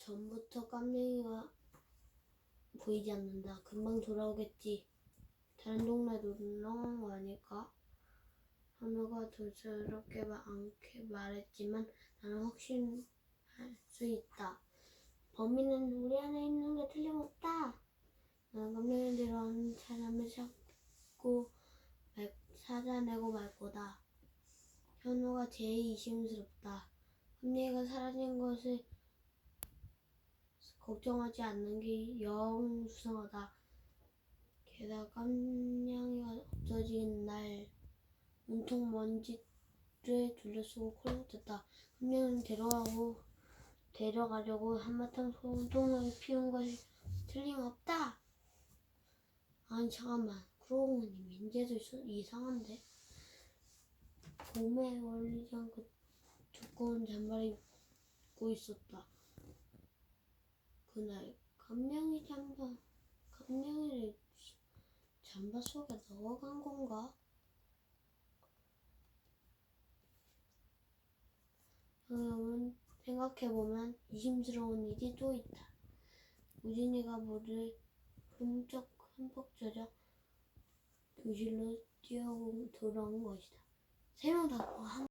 전부터 깜냥이가 보이지 않는다. 금방 돌아오겠지. 다른 동네 놀러 온 거 아닐까? 현우가 조스럽게 않게 말했지만 나는 확신할 수 있다. 범인은 우리 안에 있는 게 틀림없다. 나는 깜냥이 데려온 사람을 찾고 말- 찾아내고 말 거다. 현우가 제일 의심스럽다. 깜냥이가 사라진 것을 걱정하지 않는 게 영 수상하다. 게다가 깜냥이가 없어진 날 온통 먼지를 둘러쓰고 콜록댔다. 깜냥이는 데려가고 데려가려고 한바탕 소동을 피운 것이 틀림없다. 아니 잠깐만 그러고 보니 민재도 있- 이상한데 봄에 어울리지 않고 두꺼운 잠바를 입고 있었다. 그날 감명이 잠바 감명이를 잠바 속에 넣어간 건가? 음, 생각해보면 의심스러운 일이 또 있다. 우진이가 물을 흠쩍 흠뻑 젖어 교실로 뛰어 돌아온 것이다. 세 명 다 한